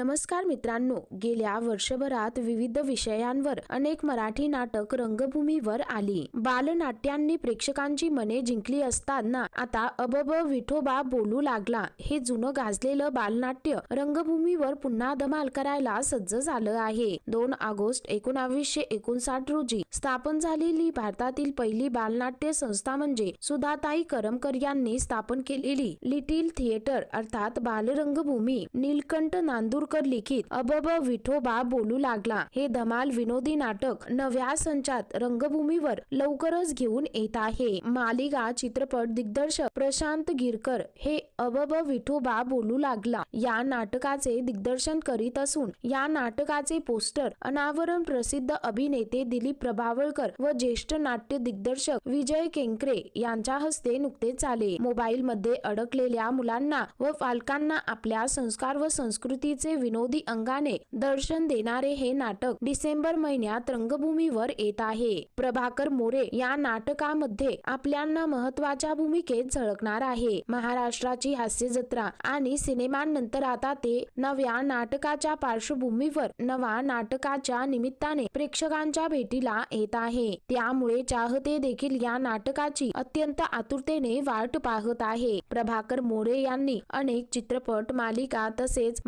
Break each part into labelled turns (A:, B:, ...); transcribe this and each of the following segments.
A: नमस्कार मित्रांनो गेल्या वर्षभरात विविध विषयांवर अनेक मराठी नाटक रंगभूमीवर आली. बालनाट्यांनी प्रेक्षकांची मने जिंकली असताना आता अबब विठोबा बोलू लागला. हे जुनं गाजलेलं बालनाट्य रंगभूमीवर पुन्हा धमाल करायला सज्ज झालं आहे. दोन ऑगस्ट एकोणावीसशे एकोणसाठ रोजी स्थापन झालेली भारतातील पहिली बालनाट्य संस्था म्हणजे सुधाताई करमकर यांनी स्थापन केलेली लिटिल थिएटर अर्थात बालरंगभूमी. नीलकंठ नांदूर माडगूळकर लिखित अबब विठोबा बोलू लागला. हे धमाल विनोदी नाटक नव्या संचात रंगभूमीवर लवकरच घेऊन येत आहे. मालिका चित्रपट दिग्दर्शक प्रशांत गिरकर हे अबब विठोबा बोलू लागला. या नाटकाचे दिग्दर्शन करीत असून या नाटकाचे पोस्टर अनावरण प्रसिद्ध अभिनेते दिलीप प्रभावळकर व ज्येष्ठ नाट्य दिग्दर्शक विजय केंकरे यांच्या हस्ते नुकतेच आले. मोबाईल मध्ये अडकलेल्या मुलांना व पालकांना आपल्या संस्कार व संस्कृतीचे विनोदी अंगाने दर्शन देणारे हे नाटक डिसेंबर महिन्यात रंगभूमीवर येत आहे. प्रभाकर मोरे या नाटकामध्ये आपल्यांना महत्त्वाच्या भूमिकेत झळकणार आहे. महाराष्ट्राची हास्य जत्रा आणि सिनेमांनंतर आता ते नव्या नाटकाच्या पार्श्वभूमीवर नवा नाटकाच्या निमित्ताने प्रेक्षकांच्या भेटीला येत आहे. त्यामुळे चाहते देखील या नाटकाची अत्यंत आतुरतेने वाट पाहत आहे. प्रभाकर मोरे यांनी अनेक चित्रपट मालिका तसेच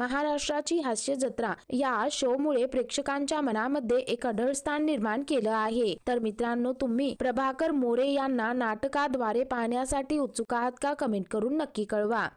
A: महाराष्ट्राची हास्य जत्रा. या शो मुळे प्रेक्षकांच्या मनामध्ये एक अढळ स्थान निर्माण केलं आहे. तर मित्रांनो तुम्ही प्रभाकर मोरे यांना नाटकाद्वारे पाहण्यासाठी उत्सुक आहात का? कमेंट करून नक्की कळवा.